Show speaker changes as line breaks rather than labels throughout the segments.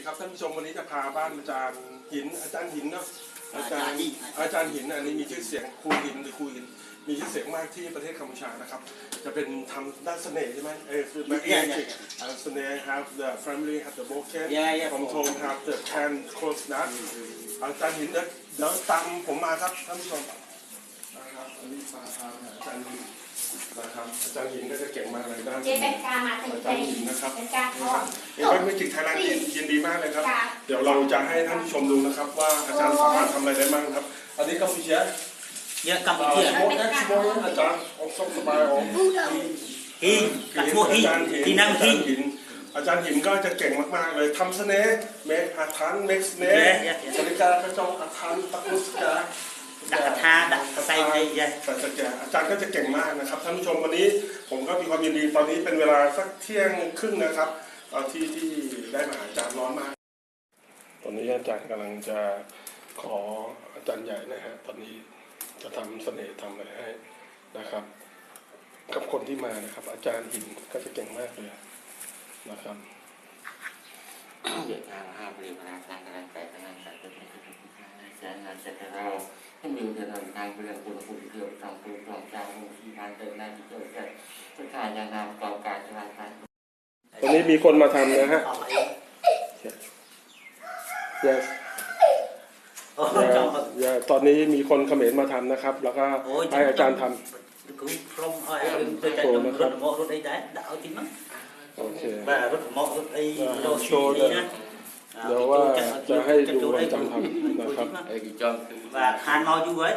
ดีครับท่านผู้ชมวันนี้จะพาบ้านอาจารย์หิน อาจารย์หินเนาะอาจารย์
อาจารย์หิน
อาจารย์หินอันนี้มีชื่อเสียงครูหินหรือครูหิน มีชื่อเสียงมากที่ประเทศกัมพูชานะครับ จะเป็นทำด้านเสน่ห์ใช่ไหมเออคือแบบ
Yeah, yeah.
เสน่ห์ have the family have the broken
Yeah, yeah.
ผมโทง have the can close นะอาจารย์หินเดี๋ยวเดี๋ยวตามผมมาครับท่านผู้ชมนะครับอันนี้มาทางอาจารย์หิน นะครับอาจารย์หินก็จะเก่งมากเลยด้าน
เจ๊เป็นการมาเป็นเป็นเป็นการทอด
เอ็นไม่จิกไทยแลนด์ยินดีมากเลยครับ
ค่ะ
เดี๋ยวเราจะให้ท่านผู้ชมดูนะครับ ว่าอาจารย์สามารถทำอะไรได้บ้างครับ อันนี้ก็ฟิเชีย
Ya
อ่า
Campuchia.
โมเอ็กซ์โมอาจารย์ออกสบายออก
Hin, kat semua
อา
hin.
จารย์หิน
Tinang
อาจารย์
hin.
หินอาจารย์หินก็จะเก่งมาก ๆ เลยทำเสน่ห์เมคอาถรรพ์เมคเสน่ห์
Yeah, yeah, yeah.
สริกากระจองอาถรรพ์ตะกุสกา
Dak kata, dak sai ai ya.
แต่จะแก่อาจารย์ก็จะเก่งมากนะครับท่านผู้ชมวันนี้ผมก็มีความยินดีตอนนี้เป็นเวลาสักเที่ยงครึ่งนะครับเอ่อที่ที่ได้มาหาอาจารย์ร้อนมาก ตอนนี้อาจารย์กำลังจะขออาจารย์ใหญ่นะฮะตอนนี้จะทำเสน่ห์ทำอะไรให้นะครับ กับคนที่มานะครับ อาจารย์หินก็จะเก่งมากเลยนะครับ
Việt Nam hai mươi ba tháng cái này cái này sẽ được sẽ là sẽ là rau cái nhiều thì là đang bây giờ của phụ hiệu trong phụ trong trang một khi ban tới này thì tôi sẽ tất cả nhà làm cầu cả cho lại cái
ตอนนี้มีคนมาทำนะฮะ yes
Oh, trong
อย่าตอนนี้มีคนเขมรมาทำนะครับ แล้วก็
Ôi,
ให้อาจารย์ท
cứ from ai tôi chạy đồng rốt mọ rốt ấy đấy, đã ở chính mắt. ำ
โอเค
Và rốt mọ rốt ấy
Và
đồ
show
xì
đây.
đi nè.
เดี๋ยวว่าจะให้ดูอาจารย์ทำนะครับ
đây thì cho cái
Và hàn mò chú ấy.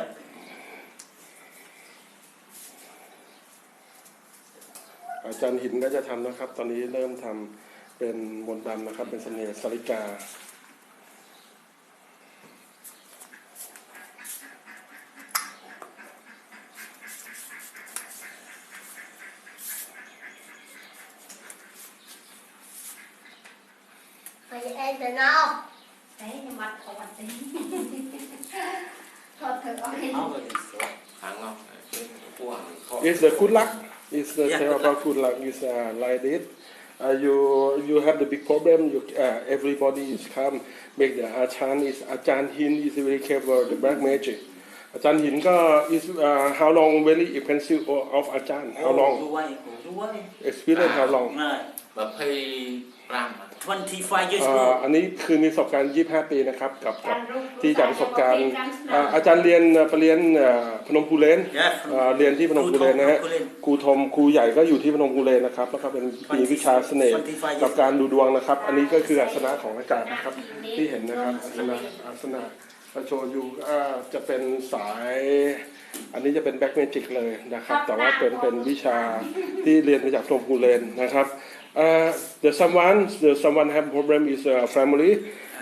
อาจารย์หินก็จะทำนะครับ ตอนนี้เริ่มทำเป็นมนต์ดำนะครับ เป็นเสน่ห์สาริกา
Mày em từ đâu? Đấy, nhưng mà không ăn tính. Thôi thử ơi.
Áo rồi.
hàng ngọc cái của hàng kho
It's the good luck. It's the
Yeah,
tale
good
about good luck. It's uh, like this. Uh, you you have the big problem. You uh, everybody is come make the achan is achan hin is very clever the black magic. อาจารย์หินก็ is uh, how long very expensive of อาจารย์ how
Ồ,
long
chú ấy, chú ấy.
experience how long
Này,
và phay ram mà
25 years
อ่า
old.
อันนี้คือมีประสบการณ์ 25 ปีนะครับ กับกับ
การรู้
ที่จากประสบการณ์
การสนาม
อ่าอาจารย์เรียนไปเรียนอ่าพนมพูเลน
Yes.
อ่าเรียนที่พนมพูเลนนะฮะ
ครูทม
ครูทมครูใหญ่ก็อยู่ที่พนมพูเลนนะครับแล้วก็เป็นปีวิชาเสน่ห์กับการดูดวงนะครับ อันนี้ก็คืออาสนะของอาจารย์นะครับ ที่เห็นนะครับอาสนะอาสนะ ประโชยูอ่าจะเป็นสาย อันนี้จะเป็นแบ็กเมจิกเลยนะครับ แต่ว่าเป็นเป็นวิชาที่เรียนมาจากพนมพูเลนนะครับ Uh, the someone the someone have problem is a family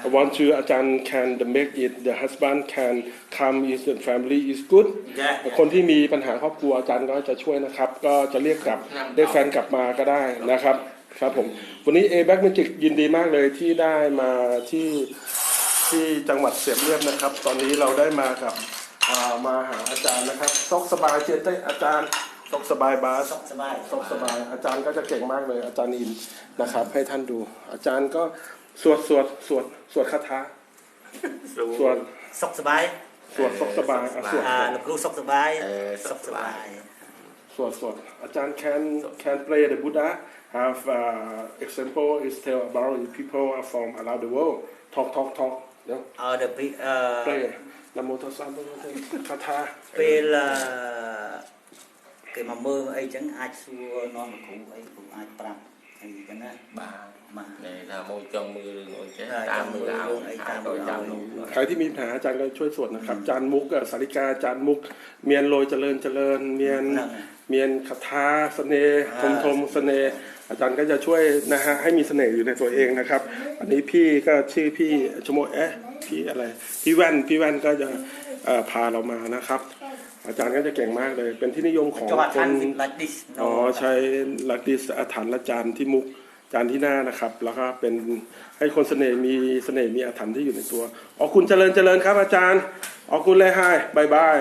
I want to อาจารย์ can the make it the husband can come is the family is good
Yeah.
คนที่มีปัญหาครอบครัวอาจารย์ก็จะช่วยนะครับ ก็จะเรียกกลับได้แฟนกลับมาก็ได้นะครับครับผมวันนี้ A Back Magic ยินดีมากเลยที่ได้มาที่ ที่จังหวัดเสียมเรียบนะครับ ตอนนี้เราได้มากับอ่ามาหาอาจารย์นะครับซกสบายเจเต้อาจารย์ซกสบายบาส
Sốc sờ bài.
สบสบาย อาจารย์ก็จะเก่งมากเลย อาจารย์อินนะครับ ให้ท่านดู อาจารย์ก็สวดสวดสวดสวดคาถาสวด
Sốc sờ bài.
สวดซกสบายอะสวด
À, là cô sốc sờ bài.
Ờ,
Sốc
sốc
sờ
sờ bài.
bài.
สวดสวดอาจารย์ can can play the Buddha have uh, example is tell about the people are from around the world talk talk talk เดี๋ยว
Ờ, được bị, ờ,
play นะโมตัสสะภะคะวะโตคาถา
về là cái mà mơ ấy chẳng ai xua non mà cũng ấy cũng ai pram ấy cái này
bà
mà
này là môi trong mưa ngồi chết
Ờ,
tam
trong
mưa
mưa
áo
luôn, ấy,
hai
tam
đôi
mưa
trăm
áo
luôn
ใครที่มีปัญหาอาจารย์ก็ช่วยสวดนะครับอาจารย์มุกเอ่อสาริกาอาจารย์มุก เมียนโรยเจริญเจริญเมียน
นั่นไง
เมียนคาถาเสน่ห์ท
อ่า
มทมเสน่ห์อาจารย์ก็จะช่วยนะฮะให้มีเสน่ห์อยู่ในตัวเองนะครับ อันนี้พี่ก็ชื่อพี่ชโมเอ๊ะพี่อะไรพี่แว่นพี่แว่นก็จะเอ่อพาเรามานะครับ อาจารย์ก็จะเก่งมากเลย เป็นที่นิยมของ
cho bà
คน
than việc like this
อ๋อ
nó
ใช้ลักดิสอาถรรพ์ละจานที่มุกจานที่หน้านะครับ แล้วก็เป็นให้คนเสน่ห์มีเสน่ห์มีอาถรรพ์ที่อยู่ในตัวอ๋อคุณเจริญเจริญครับอาจารย์อ๋อคุณเลยไฮบายบาย